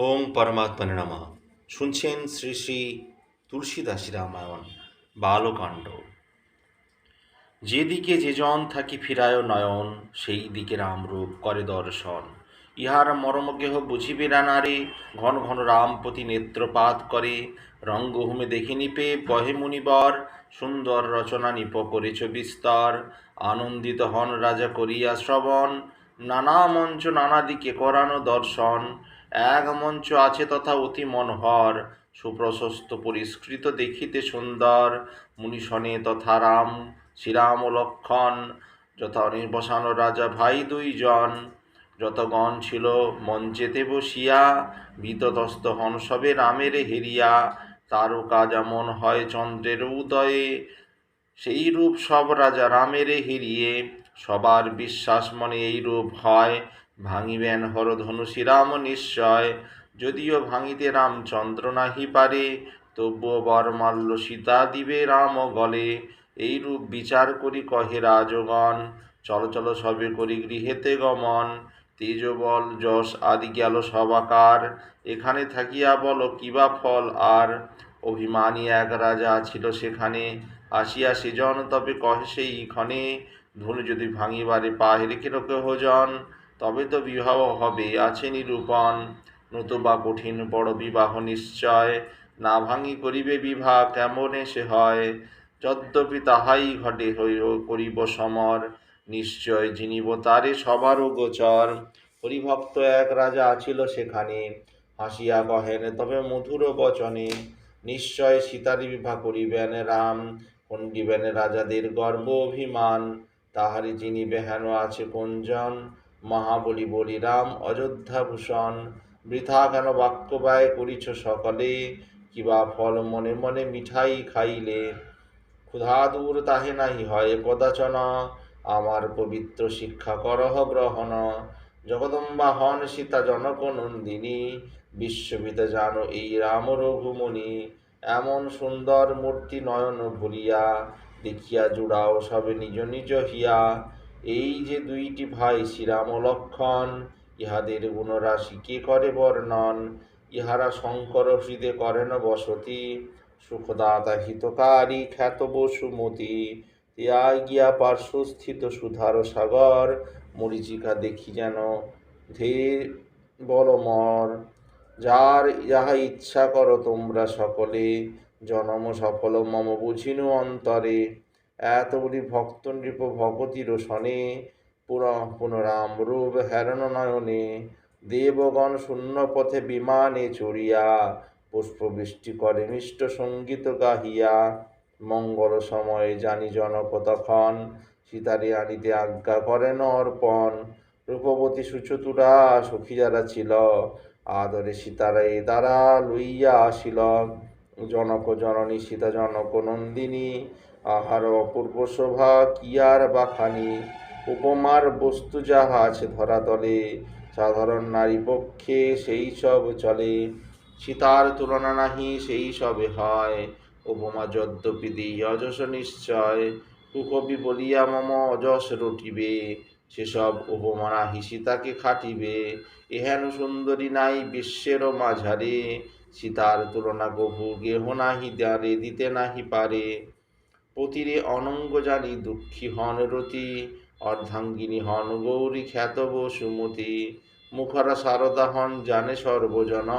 ওং পরমাত্মনে নম। শুনছেন শ্রী শ্রী তুলসীদাসী রামায়ণ বালকাণ্ড। যেদিকে যেজন থাকি ফিরায় নয়ন, সেই দিকে রামরূপ করে দর্শন। ইহার মর্মগেহ বুঝিবে রানারে ঘন ঘন রামপতি নেত্রপাত করে। রঙ্গভূমি দেখে নিপে বহে মুনিবর, সুন্দর রচনা নিপ করেছ বিস্তর। আনন্দিত হন রাজা করিয়া শ্রবণ, নানা মঞ্চ নানা দিকে করানো দর্শন। এক মঞ্চ আছে তথা অতি মনোহর, সুপ্রশস্ত, পরিষ্কৃত, দেখিতে সুন্দর। মুনিশনে তথা রাম, শ্রীরাম লক্ষণ, যথা নির্বসানো রাজা ভাই দুইজন। যতগণ ছিল মঞ্চেতে বসিয়া, ভীততস্ত হন সবে রামের হেরিয়া। তারকা যেমন হয় চন্দ্রের উদয়ে, সেই রূপ সব রাজা রামের হেরিয়ে। সবার বিশ্বাস মনে এই রূপ হয় ভাঙিবেন হরধনু শ্রীরাম নিশ্চয়। যদিও ভাঙিতে রামচন্দ্র নাহি পারে, তবুও বরমাল্য সীতা দিবে রাম গলে এই রূপ বিচার করি কহে রাজগণ, চল চল সবে করি গৃহেতে গমন। তেজ বল যশ আদি গেল সবাকার, এখানে থাকিয়া বল কিবা ফল আর। অভিমানী এক রাজা ছিল সেখানে, আসিয়া সেজন, তবে কহে সেই ক্ষণে ধনু যদি ভাঙিবারে পাহে কেন কেহজন তবে তো বিবাহ হবে, আছে নিরূপণ। নতুবা কঠিন বড় বিবাহ নিশ্চয়, না ভাঙি করিবে বিবাহ, কেমন সে হয়? যদ্যপি তাহাই ঘটে হইল করিব সমর। নিশ্চয় জিনিব তারে সবারও গোচর। হরিভক্ত এক রাজা আছিল সেখানে, হাসিয়া কহেন, তবে মধুর বচনে, নিশ্চয় সীতারি বিবাহ করিবেন রাম। খণ্ডিবেন রাজাদের গর্ব অভিমান। তাহারি চিনিবে হেন আছে কোনজন? মহাবলী বলি রাম অযোধ্যাভূষণ বৃথা কেন বাক্য ব্যয় করিছ সকলে? কিবা ফল মনে মনে মিঠাই খাইলে? ক্ষুধা দূর তাহে নাহি হয় কদাচন আমার পবিত্র শিক্ষা করহ গ্রহণ। জগদম্বা হন সীতা জনক নন্দিনী, বিশ্ববিদে জানো এই রাম রঘুমণি এমন সুন্দর মূর্তি নয়ন ভুলিয়া, দেখিয়া জুড়াও সবে নিজ নিজ হিয়া। এই যে দুইটি ভাই শ্রীরাম ও লক্ষণ, ইহাদের গুণরাশি কে করে বর্ণন? ইহারা শঙ্কর হৃদে করেন বসতি, সুখদাতা হিতকারী খ্যাত বসুমতি ইয়া গিয়া পার্শ্বস্থিত সুধার সাগর, মরিচিকা দেখি যেন ধে বলমর। যার যাহা ইচ্ছা করো তোমরা সকলে, জনম সফল মম বুঝিনু অন্তরে। এত বলি ভক্ত নৃপ ভগতির শনে পুনঃ পুনরাম রূপ হেরণ নয়নে, দেবগণ শূন্য পথে বিমানে চড়িয়া, পুষ্পবৃষ্টি করে মিষ্ট সংগীত গাহিয়া, মঙ্গল সময়ে জানি জনক তখন, সীতারে আনিতে আজ্ঞা করেন অর্পণ। রূপবতী সুচতুরা সখী যারা ছিল, আদরে সীতারে দ্বারা লইয়া আসিল। জনক জননী, সীতা জনক নন্দিনী আহার অপূর্ব শোভা, কি আর বাখানি উপমার বস্তু যাহা আছে ধরাতলে সাধারণ নারী পক্ষে সেই সব চলে। সীতার তুলনা নাহি, সেই সবে হয়। উপমা যদ্যপি দিই অযশ নিশ্চয় কুকবি বলিয়া মম অযশ রটিবে। সেসব উপমা নাহি সীতাকে খাটিবে, এহেন সুন্দরী নাই বিশ্বেরও মাঝারে। সীতার তুলনা গভু গেহ নাহি দাঁড়ে দিতে নাহি পারে। পতিরে অনঙ্গ জানি দুঃখী হন রতি, অর্ধাঙ্গিনী হন গৌরী খ্যাত বসুমতি। মুখরা সারদা হন জানে সর্বজন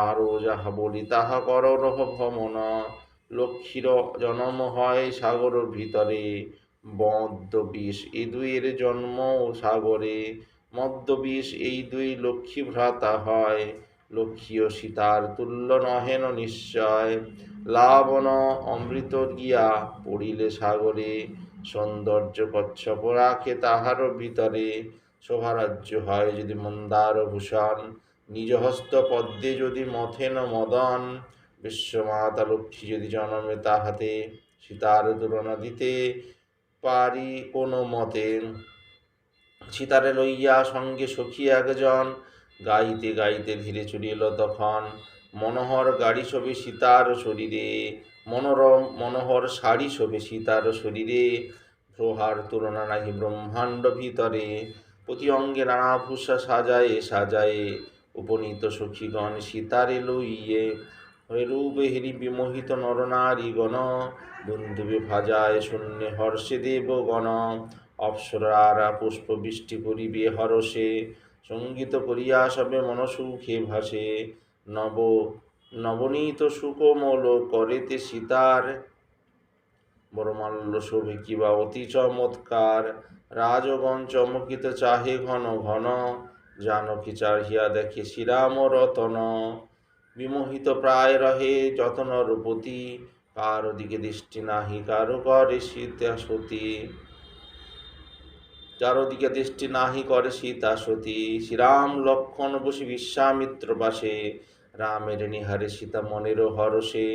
আরও যাহা বলি তাহা কর রহ ভ্রমণ। লক্ষ্মীর জন্ম হয় সাগরের ভিতরে মদ্য বিষ দুইয়ের জন্ম ও সাগরে। মদ্য বিষ এই দুই লক্ষ্মী ভ্রাতা হয়। লক্ষ্মী ও সীতার তুল্য নহেন নিশ্চয়। লাবণ অমৃত গিয়া পড়িলে সাগরে, সৌন্দর্য কচ্ছপ রাখে তাহার ভিতরে। শোভারাজ্য হয় যদি মন্দার ভূষণ, নিজ হস্ত পদ্মে যদি মথেন মদন। বিশ্বমাতা লক্ষ্মী যদি জন্মে তাহাতে, সীতার তুলনা দিতে পারি কোনো মতে। সীতারে লইয়া সঙ্গে সখী একজন গাইতে গাইতে ধীরে চলিল তখন। মনোহর গাড়ি শোভে সীতার শরীরে, মনোরম মনোহর শাড়ি শোভে সীতার শরীরে। প্রহার তুলনা নাহি ব্রহ্মাণ্ড ভিতরে, প্রতি অঙ্গে নানা ভূষা সাজায়ে সাজায়ে। উপনীত সখীগণ সীতারে লইয়ে রূপে হেরি বিমোহিত নরনারীগণ, বন্ধুবে ভাজায় শূন্য হর্ষে দেবগণ। অপ্সরারা পুষ্প বৃষ্টি করিবে হরষে সংগীত করিয়া সবে মনসুখে ভাসে। নব, নবনীত সুকোমল করেতে সীতার। বরমাল্য শোভে কিবা অতি চমৎকার। রাজগণ চমকিত চাহে ঘন ঘন। জানকী চাহিয়া দেখে শ্রীরাম রতন বিমোহিত প্রায় রহে যতন রূপতি। কারও দিকে দৃষ্টি নাহি, কারও করে সীতা সতী। চারদিকে দৃষ্টি নাহি করে সীতা সতী। শ্রীরাম লক্ষণ বসি বিশ্বামিত্র পাশে রামের নিহারে সীতা মনের হরষে।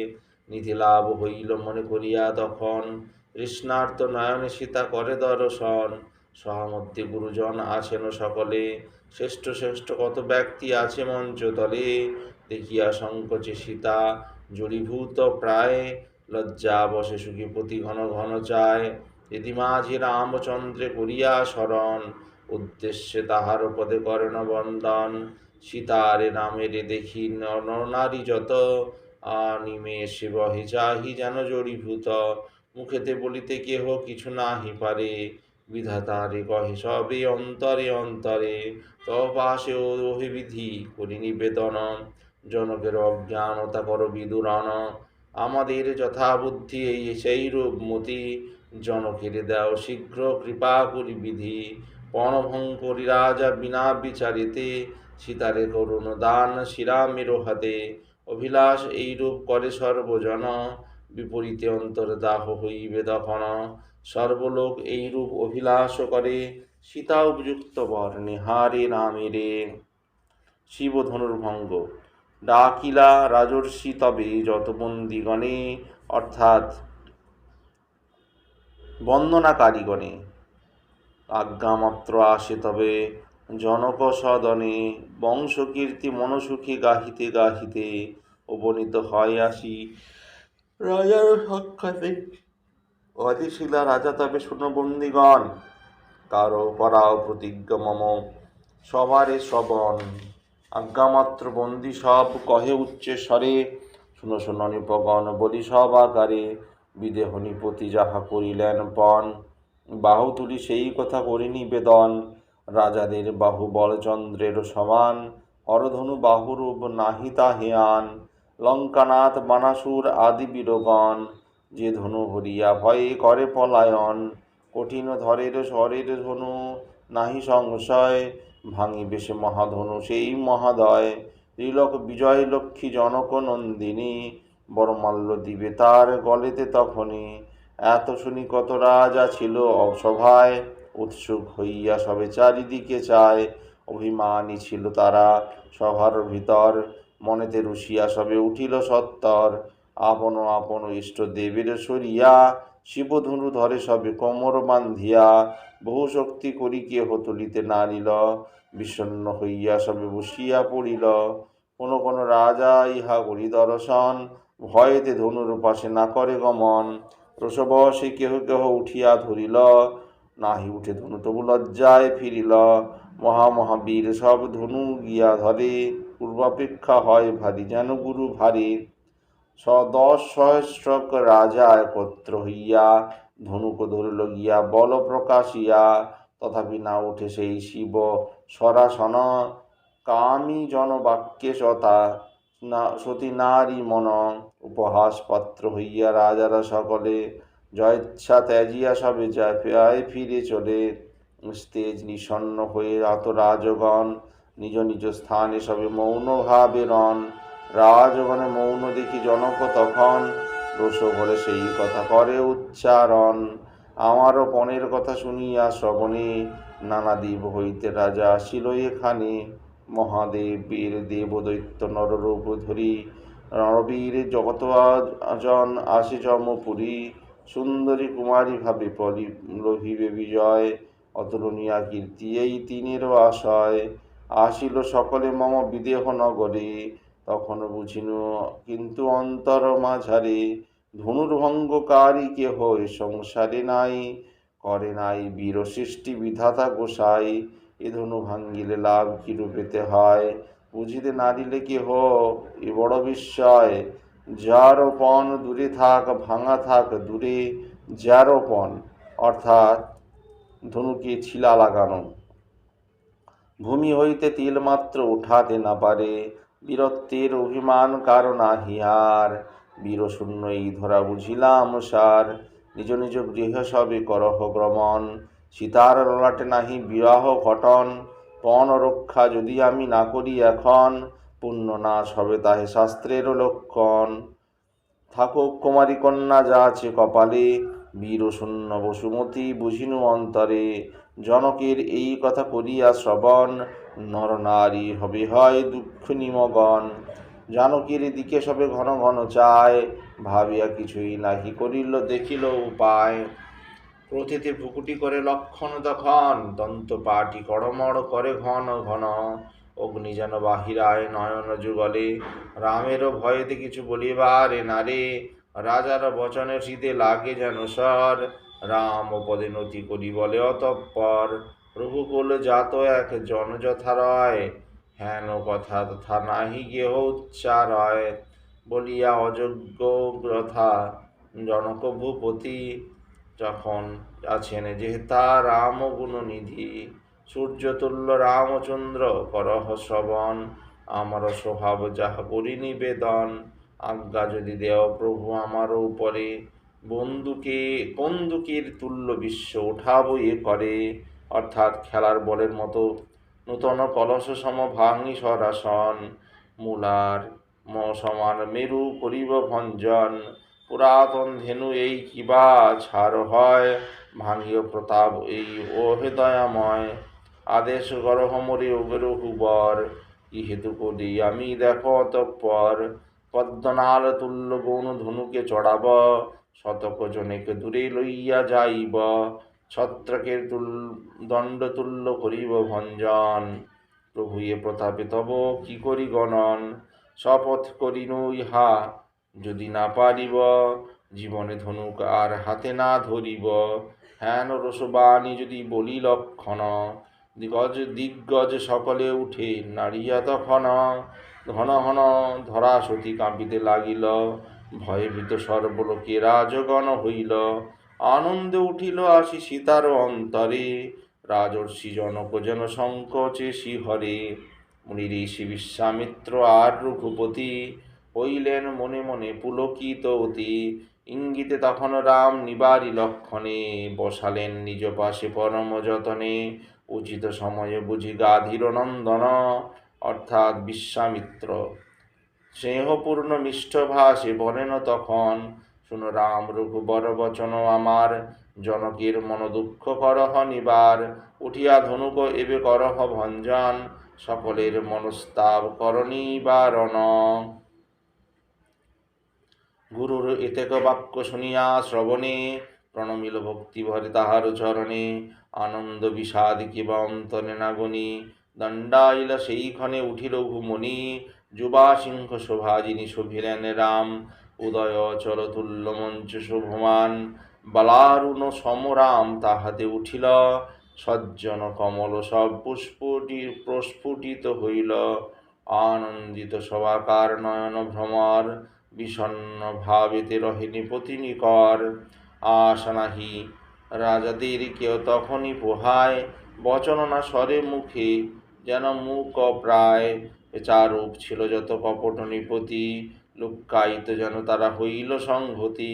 নিধি লাভ হইল মনে করিয়া তখন। কৃষ্ণার্ত নয়নে সীতা করে দর্শন। সহমধ্যে গুরুজন আছেন সকলে। শ্রেষ্ঠ শ্রেষ্ঠ কত ব্যক্তি আছে মঞ্চ তলে দেখিয়া সংকোচে সীতা জড়ীভূত প্রায়। লজ্জা বসে সুখী প্রতি ঘন ঘন চায়। এদি মাঝি রামচন্দ্রে করিয়া শরণ, উদ্দেশ্যে তাহার পদে করেন বন্দন সীতারে নামেরে দেখি নরনারী যত অনিমেষে বহে চাহি যেন জড়ীভূত। মুখেতে বলিতে কেহ কিছু নাহি পারে। বিধাতারে কহে, সবে অন্তরে অন্তরে তপাশে ওহে করি নিবেদন। জনকের অজ্ঞানতা কর বিদুরণ। আমাদের যথাবুদ্ধি এই সেই রূপ মতি জনকের দেও শীঘ্র কৃপা করি বিধি। পণভঙ্করী রাজা বিনা বিচারিতে। সীতারে করুণ দান শ্রীরামের হাতে অভিলাষ এইরূপ করে সর্বজন। বিপরীতে অন্তর্দাহ হইবে তখন সর্বলোক এইরূপ অভিলাষ করে। সীতা উপযুক্ত বর্ণে হারে নামেরে শিব ধনুর্ভঙ্গ। ডাকিলা রাজর্ষি তবে যত বন্দিগণে অর্থাৎ বন্দনাকারীগণে। আজ্ঞামাত্র আসে তবে জনক সদনে বংশকীর্তি মনসুখী গাহিতে গাহিতে উপনীত হয় আসি। রাজার সাক্ষাতে অধিশিলা রাজা তবে শুনবন্দিগণ কারও পরাও প্রতিজ্ঞা মম। সবারে শ্রবণ। আজ্ঞামাত্র বন্দি সব কহে উচ্চে স্বরে। শুনো শুনো, নিপগণ, বলি সব আকারে। বিদেহ নিপতি যাহা করিলেন পণ বাহু তুলি সেই কথা করি নিবেদন রাজাদের বাহু বলচন্দ্রের সমান হরধনু বাহুরূপ নাহি তাহিয়ান লঙ্কানাথ, বানাসুর আদি বীরগণ, যে ধনু হরিয়া ভয়ে করে পলায়ন। কঠিন ধরের স্বরের ধনু নাহি সংশয়, ভাঙিবে সে মহাধনু সেই মহাদয়। ত্রিলোক বিজয় লক্ষ্মী জনক নন্দিনী বরমাল্য দিবে তার গলেতে তখনই। এত শুনি কত রাজা ছিল অসভায়। উৎসুক হইয়া সবে চারিদিকে চায়। অভিমানী ছিল তারা সভার ভিতর। মনেতে রুশিয়া সবে উঠিল সত্তর। আপন আপন ইষ্ট দেবের সরিয়া শিবধনু ধরে সবে কোমর বান্ধিয়া বহু শক্তি করি কেহ তুলিতে নারিল বিষণ্ণ হইয়া সবে বসিয়া পড়িল। কোন কোন রাজা ইহা করি দর্শন। ভয়েতে ধনুর পাশে না করে গমন। রসবশে কেহ কেহ উঠিয়া ধরিল, নাহি উঠে ধনু তবু লজ্জায় ফিরিল। মহা মহাবীর সব ধনু গিয়া ধরে, পূর্বাপেক্ষা হয় ভারী যেন গুরু ভারী। স দশ সহস্রক রাজা একত্র হইয়া ধনুক ধরিল গিয়া, বল প্রকাশিয়া, তথাপি না উঠে সেই শিব সরাসন। কামি জনবাক্যে সতা সতী নারী মন উপহাস পাত্র হইয়া রাজারা সকলে জয়েচ্ছা ত্যাজিয়া সবে প্রায় ফিরে চলে। স্তেজ নিষণ্ণ হয়ে আত রাজগণ নিজ নিজ স্থানে সবে মৌন ভাবে রন। রাজগণে মৌন দেখি জনক তখন রোষ ভরে সেই কথা করে উচ্চারণ। আমারও পণের কথা শুনিয়া শ্রবণে নানা দ্বীপ হইতে রাজা আসিল এখানে। মহাদেব, বীর দেব দৈত্য নররূপ, ধরি নরবীর জগত জন আসে জমপুরী সুন্দরী কুমারী ভাবে পরি রহিবে বিজয়। অতুলনীয়া কীর্তি এই তিনেরও আশয়। আসিল সকলে মম বিদেহ নগরে। তখন বুঝিন কিন্তু অন্তর মাঝারে ধনুর্ভঙ্গকারী কেহ সংসারে নাই। করে নাই বীর সৃষ্টি বিধাতা গোসাই। এ ধনু ভাঙ্গিলে লাভ কি রূপেতে হয়? বুঝিতে না দিলে কি হো এ বড় বিস্ময়। যারও পণ দূরে থাক, ভাঙা থাক দূরে যারও পণ অর্থাৎ ধনুকে ছিলা লাগানো। ভূমি হইতে তিলমাত্র উঠাতে না পারে। বীরত্বের অভিমান কারণ হিয়ার বীরশূন্য এই ধরা বুঝিলাম, সার। নিজ নিজ গৃহ সবে করহ গ্রমণ। সীতার ললাটে নাহি বিবাহ ঘটন, পণ রক্ষা যদি আমি না করি এখন পুণ্য নাশ হবে তাহে শাস্ত্রের লক্ষণ। থাকুক কুমারী কন্যা, যা আছে কপালে, বীর শূন্য বসুমতী, বুঝিনু অন্তরে। জনকের এই কথা করিয়া শ্রবণ নরনারী হবে হয় দুঃখ নিমগন। জানকীর দিকে সবে ঘন ঘন চায়, ভাবিয়া কিছুই নাহি করিল, দেখিল উপায়। প্রথিতে ভুকুটি করে লক্ষণ তখন দন্ত পাটি কড়মড় করে ঘন ঘন। অগ্নি যেন বাহিরায় নয়ন যুগলে, রামেরও ভয়েতে কিছু বলিবারে নারে রাজার বচনে শীতে লাগে যেন সর রাম পদে নতি করি বলে অতঃপর, রঘুকুল জাত এক জন যথারয় হেন কথা তথা নাহি গেহ উচ্চারয়, বলিয়া অযোগ্য কথা জনক ভূপতি যখন আছেন যেহেতা রাম গুণনিধি সূর্যতুল্য রামচন্দ্র করহ শ্রবণ, আমার স্বভাব যাহা করি নিবেদন, আজ্ঞা যদি দেও প্রভু আমার উপরে। বন্দুকে, বন্দুকের তুল্য বিশ্ব উঠাবো এ করে। অর্থাৎ খেলার বলের মতো নূতন কলস সম ভাঙি সরাসন। মূলার ম সমান মেরু করিব ভঞ্জন। পুরাতন ধেনু এই কিবা ছাড় হয়, ভাঙিও প্রতাপ এই ও হৃদয়াময়। আদেশ গরহ মরে ওগের হুবর ইহেতু করি আমি দেখো তৎপর। পদ্মনাল তুল্য গৌণ ধনুকে চড়াব, শতক জনেকে দূরে লইয়া যাইব, ছত্রকের তুল, দণ্ড তুল্য করিব ভঞ্জন। প্রভু এ প্রতাপে তব কি করি গণন? শপথ করিনু ইহা যদি না পারিব, জীবনে ধনুক আর হাতে না ধরিব। হেন রসবাণী যদি বলি লক্ষণ, দিগজ দিগ্গজ সকলে উঠে নাড়িয়া তখন ঘন ঘন ধরা সতী কাঁপিতে লাগিল। ভয়ে ভীত সর্বলোকে রাজগণ হইল। আনন্দে উঠিল আসি সীতার অন্তরে। রাজর্ষি জনক যেন সংকোচে শিহরে। মুনি ঋষি বিশ্বামিত্র আর রঘুপতি হইলেন মনে মনে পুলকিত অতি। ইঙ্গিতে তখন রাম নিবারি লক্ষণে বসালেন নিজ পাশে পরম যতনে। উচিত সময়ে বুঝি গাধীর নন্দন, অর্থাৎ বিশ্বামিত্র। স্নেহপূর্ণ মিষ্টভাষে বলেন তখন, শুনো রাম রঘুবর বচন আমার। জনকের মন দুঃখ করহ নিবার। উঠিয়া ধনুক, এবে করহ ভঞ্জন। সকলের মনস্তাব করণী বারণ। গুরুর এতেক বাক্য শুনিয়া শ্রবণে, প্রণমিল ভক্তি ভরে তাহার চরণে, আনন্দ বিষাদ কিবা অন্তরে দণ্ডাইল সেইক্ষণে উঠিল ঘুমনি, যুবা সিংহ শোভাজিনী শোভিলেন রাম, উদয় চলতুল্য মঞ্চ শোভমান, বালারুণ সমরাম তাহাতে উঠিল, সজ্জন কমল সব পুষ্পটি, প্রস্ফুটিত হইল, আনন্দিত সবাকার নয়ন ভ্রমর বিষণ্ন ভাবেতে রহিনী পতিনিকর। আশা নাহি রাজাদের কেউ তখনই পোহায় বচন না স্বরে মুখে যেন মুখ প্রায় চারূপ ছিল যত কপট নিপতি, লুক্কায়িত যেন তারা হইল সংহতি।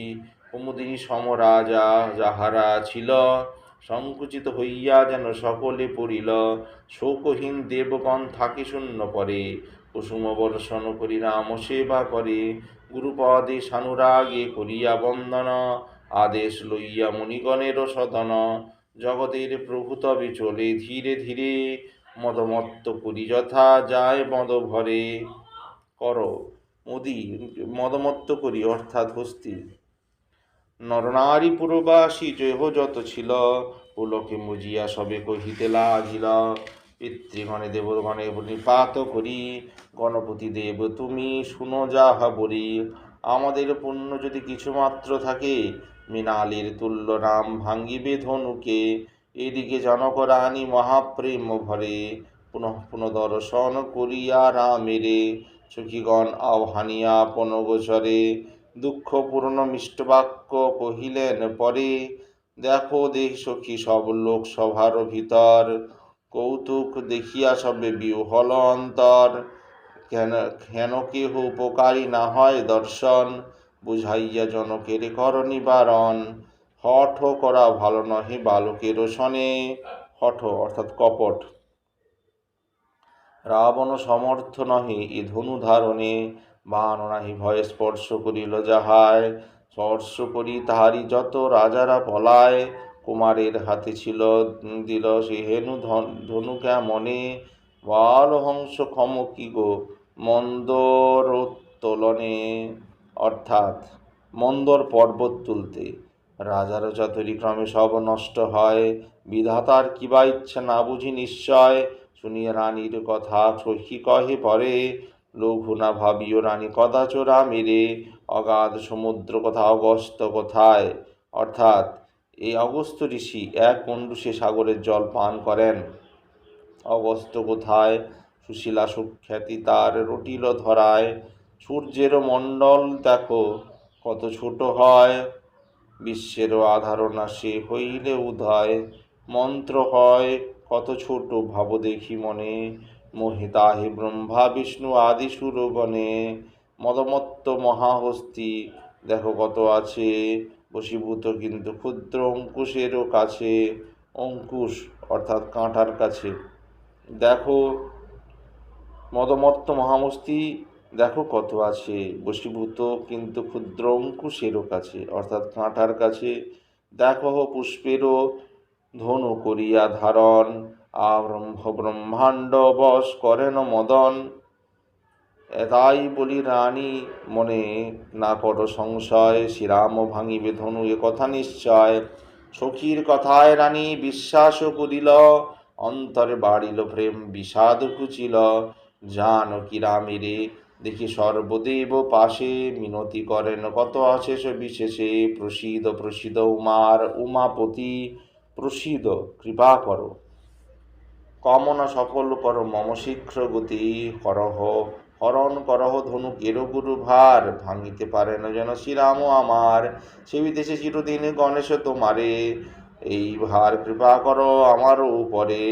কুমুদিনী সমরাজা যাহারা ছিল, সংকুচিত হইয়া যেন সকলে পড়িল। শোকহীন দেবগণ থাকে শূন্য পরে কুসুম বর্ষণ করি রাম সেবা করে। গুরুপদে সানুরাগে করিয়া বন্দন, আদেশ লইয়া মণিগণের সদন। জগতের প্রভু তবে চলে ধীরে ধীরে, মদমত্ত করি যথা যায় মদ ভরে কর, মুদি, মদমত্ত করি অর্থাৎ হস্তি। নরনারী পুরবাসী জেহ যত ছিল, পুলকে মুজিয়া সবে কহিতে লাগিল পিতৃগণে, দেবগণে নিপাত করি। গণপতি দেব, তুমি শুনো যাহা বলি। আমাদের পুণ্য যদি কিছুমাত্র থাকে, মৃণালীর তুল্য নাম ভাঙ্গিবে ধনুকে। এদিকে জনক রানী মহাপ্রেম ভরে, পুনঃ পুনঃ দর্শন করিয়া রামেরে সখীগণ, আহ্বানিয়া পনগোচরে দুঃখপূর্ণ মিষ্টবাক্য কহিলেন পরে, দেখো দেখ সখী, সব লোক সভার ভিতর কৌতুক দেখিয়া সবে বিহল অন্তর কেন কেন কেহ উপকারী না হয় দর্শন? বুঝাইয়া জনকের কর নিবারণ। হঠ করা ভালো নহে বালকের শনে। হঠ, অর্থাৎ কপট। রাবণ সমর্থ নহে এ ধনু ধারণে। বান নাহি ভয়ে স্পর্শ করিল যাহায় স্পর্শ করি তাহারি যত রাজারা পলায়। কুমারের হাতে ছিল দিল সে, হেনু ধন- ধনু কেমনে? বাল হংস ক্ষম কি গো? মন্দর উত্তোলনে অর্থাৎ মন্দর পর্বত তুলতে। রাজার চতুরি ক্রমে সব নষ্ট হয়। বিধাতার কিবা ইচ্ছা না বুঝি নিশ্চয়। শুনিয়া রানীর কথা সখী কহে পরে। লঘু না ভাবিও রানী কথা চোরা মেরে। অগাধ সমুদ্র কথা অগস্ত কোথায়? অর্থাৎ এই অগস্ত ঋষি এক কুণ্ডুষে সাগরের জল পান করেন। অগস্ত কোথায়? সুশীলা সুখ্যাতি তার রটিল ধরায়। সূর্যের মণ্ডল দেখো, কত ছোট হয়। বিশ্বেরও আধারণা সে হইলে উদয় মন্ত্র হয়, কত ছোট ভাব দেখি মনে। মোহিতাহে ব্রহ্মা, বিষ্ণু আদি সুরগণে। মদমত্ত মহাহস্তি, দেখো কত আছে। বশীভূত কিন্তু ক্ষুদ্র অঙ্কুশেরও কাছে, অঙ্কুশ অর্থাৎ কাঁটার কাছে। দেখো, মদমত্ত মহামস্তি, দেখো কত আছে। বশীভূত কিন্তু ক্ষুদ্র অঙ্কুশেরও কাছে, অর্থাৎ কাঁটার কাছে। দেখো, পুষ্পেরও ধনু করিয়া ধারণ। আরম্ভ ব্রহ্মাণ্ড বশ করেন মদন। তাই বলি রানী, মনে না করো সংশয়, শ্রীরাম ভাঙিবে ধনু এ কথা নিশ্চয়। সখীর কথায় রানী বিশ্বাস করিল, অন্তরে বাড়িল প্রেম বিষাদ খুচিল জানকী রামেরে দেখি সর্বদেব পাশে মিনতি করেন। কত অশেষ বিশেষে? প্রসিদ প্রসিদ উমার, উমাপতি প্রসিদ কৃপা করো। কামনা সফল করো, মম শীঘ্র গতি, করহ হরণ করহ ধনু কেরো গুরু ভার, ভাঙিতে পারে না যেন শ্রীরাম আমার। সে বিদেশে চিরদিন গণেশ তোমারে, এই ভার কৃপা কর আমার উপরে।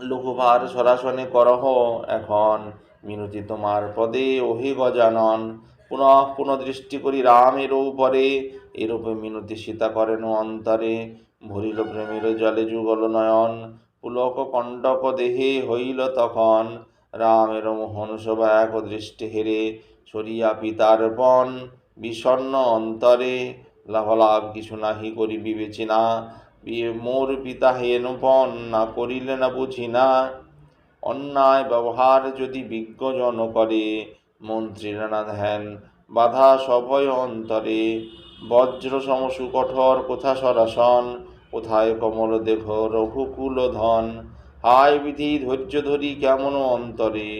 লঘুভার সরাসনে করহ এখন, মিনতি তোমার পদে ওহে গজানন। পুনঃ পুনঃ দৃষ্টি করি রামের উপরে, এরূপে মিনতি সীতা করেন অন্তরে। ভরিল প্রেমের জলে যুগল নয়ন, পুলক কণ্ডক দেহে হইল তখন। রামের মোহন শোভা এক দৃষ্টি হেরে সরিয়া পিতার পণ বিষণ্ণ অন্তরে। লাভলাভ কিছু নাহি করি বিবেচনা মোর পিতা হেন পণ না করিলে না বুঝি না। অন্যায় ব্যবহার যদি বিজ্ঞজন করে, মন্ত্রীরা না ধ্যান, বাধা সভয় অন্তরে। বজ্র সমসু কঠোর কোথা সরাসন, কোথায় কমল দেখ রঘুকুল ধন। হায় বিধি ধৈর্য ধরি কেমন অন্তরে,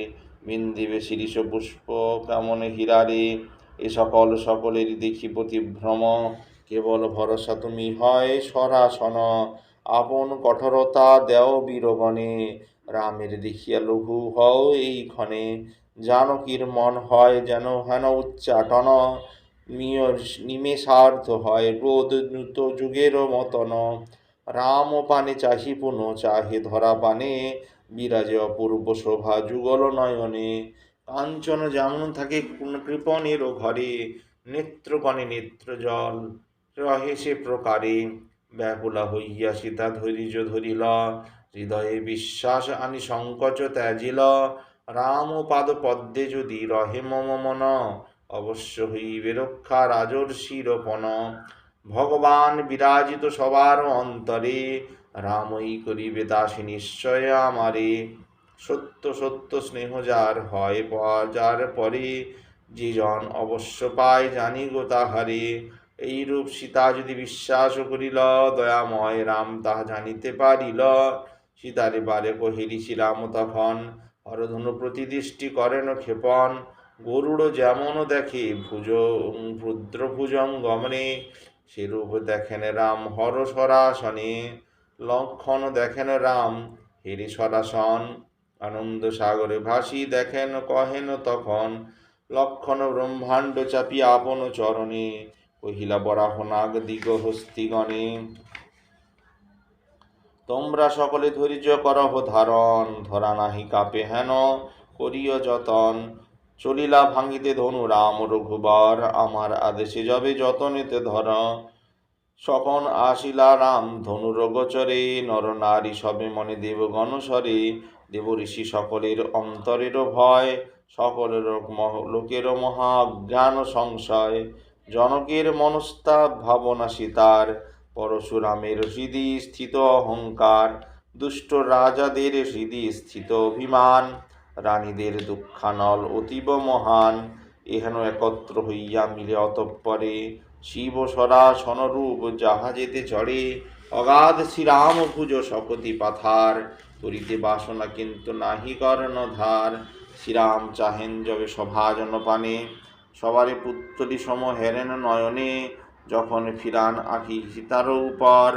বিন্দিবে শিরিষ পুষ্প কেমন হীরারে, এ সকল সকলের দেখি প্রতিভ্রম। কেবল ভরসা তুমি হয় সরাসন, আপন কঠোরতা দেও বীরগণে। রামের দেখিয়া লঘু হও এই ক্ষণে, জানকীর মন হয় যেন হেন উচ্চাটন। নিমেষার্ধ হয় রোদ নূত যুগের মতন। রাম পানে চাহি পুন চাহে ধরা পানে। বিরাজে অপূর্ব শোভা, যুগল নয়নে। কাঞ্চন যেমন থাকে কৃপণেরও ঘরে নেত্রগণে নেত্র জল রহে সে প্রকারে। ব্যাকুলা হইয়া সীতা ধৈর্য ধরিল, হৃদয়ে বিশ্বাস আনি সংকোচ ত্যাজিল। রাম পাদ পদ্মে যদি রহে মম মন, অবশ্য হইবে রক্ষা রাজর্ষিরোপণ ভগবান বিরাজিত সবার অন্তরে। রামই করিবে দাসী নিশ্চয় আমারে। সত্য সত্য স্নেহ যার হয় যার পরে যে জন অবশ্য পায় জানি গো তাহারে। এইরূপ সীতা যদি বিশ্বাস করিল, দয়াময় রাম তাহা জানিতে পারিল। সীতারে বারে কহিলি শ্রীরাম তখন, হরধনু প্রতিদৃষ্টি করেন ক্ষেপণ। গরুড় যেমন দেখে, ভুজ ভুদ্র গমনে। সেরূপ দেখেন রাম হর সরাসনে, লক্ষণ দেখেন রাম হেরে সরাসন, আনন্দ সাগরে ভাসি দেখেন কহেন তখন, লক্ষণ ব্রহ্মাণ্ড চাপি আপন চরণে, কহিলা বরাহ নাগ দিগ হস্তিগণে। তোমরা সকলে ধৈর্য করহ ধারণ, ধরা নাহি কাপে হেন, করিও যতন চলিলা ভাঙিতে ধনু, রাম, রঘুবর আমার আদেশে যাবে যতনেতে ধর। সকন আসিলা রাম ধনুর গোচরে নর নারী সবে মনে দেব গণস্বরে দেব ঋষি সকলের অন্তরেরও ভয়, সকলের লোকের মহা জ্ঞান সংশয়। জনকের মনস্তাপ ভাবনা সীতার, পরশুরামের হৃদি স্থিত অহংকার। দুষ্ট রাজাদের হৃদি স্থিত অভিমান। রানীদের দুঃখানল অতীব মহান, এহেন একত্র হইয়া মিলে অতঃপরে শিব সরাসন রূপ জাহাজেতে চড়ে, অগাধ শ্রীরাম ভুজ শকতি পাথার করিতে বাসনা কিন্তু নাহি কর্ণ ধার। শ্রীরাম চাহেন যবে সভাজন পানে সবারে পুত্তলি সম হেরেন নয়নে, যখন ফিরান আঁকি সীতার উপর,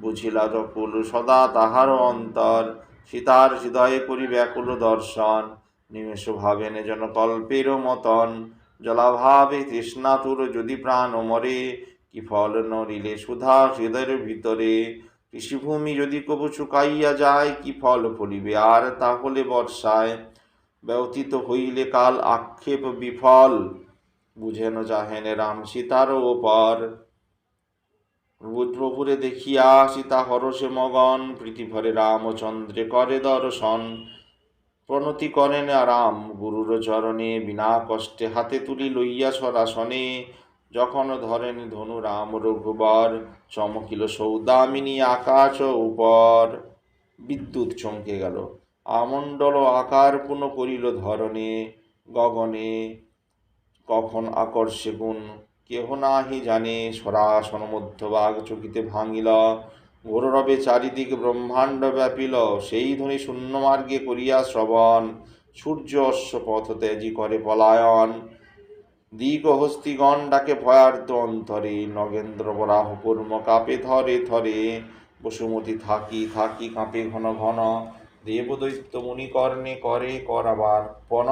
বুঝিলা যকুল সদা তাহার অন্তর। সীতার হৃদয়ে করি ব্যাকুল দর্শন। নিমেষ ভাবেন যেন কল্পের মতন। জলাভাবে তৃষ্ণাতুর যদি প্রাণ মরে, কি ফল নরিলে সুধা হৃদয়ের ভিতরে? কৃষিভূমি যদি কবু শুকাইয়া যায়, কি ফল ফলিবে? আর তাহলে বর্ষায় ব্যতীত হইলে কাল আক্ষেপ বিফল। বুঝেন চাহেন রাম সীতার ওপর। প্রভুরে দেখিয়া সীতা হরসে মগন প্রীতিভরে রামচন্দ্রে করে দর্শন। প্রণতি করেন রাম গুরুর চরণে বিনা কষ্টে হাতে তুলি লইয়া সরাসনে। যখন ধরেন ধনু রাম রঘুবর, চমকিল সৌদামিনী আকাশ উপর। বিদ্যুৎ চমকে গেল, আমণ্ডল আকার পুনঃ করিল ধরনে গগনে কখন আকর্ষে গুণ কেহ নাহি জানে সরাসন মধ্যবাগ চকিতে ভাঙিল। ঘোররবে চারিদিক ব্রহ্মাণ্ড ব্যাপিল, সেই ধ্বনি শূন্য মার্গে করিয়া শ্রবণ। সূর্য অশ্ব পথ ত্যাজি করে পলায়ন। দিগ হস্তিগণ ডাকে ভয়ার্ত অন্তরে, নগেন্দ্র বরাহ কর্ম কাপে ধরে থরে বসুমতী থাকি থাকি কাঁপে ঘন ঘন। দেবদৈত্য মুনিকর্ণে করে করাবার পন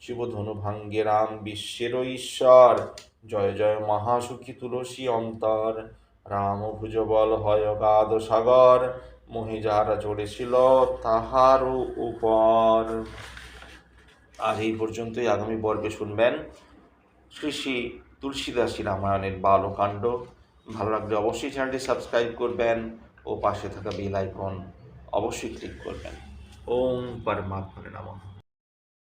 শিবধনু ভাঙ্গে রাম বিশ্বের ঈশ্বর জয় জয় মহাসুখী তুলসী অন্তর, রাম ভুজ বল হয় অগাধ সাগর মোহে যাহারা চড়েছিল তাহার উপর। আর এই পর্যন্তই আগামী পর্বে শুনবেন শ্রী শ্রী তুলসীদাসী রামায়ণের বালকাণ্ড। ভালো লাগলে অবশ্যই চ্যানেলটি সাবস্ক্রাইব করবেন ও পাশে থাকা বেল আইকন অবশ্যই ক্লিক করবেন। ওম পরমাত্মনে নমঃ।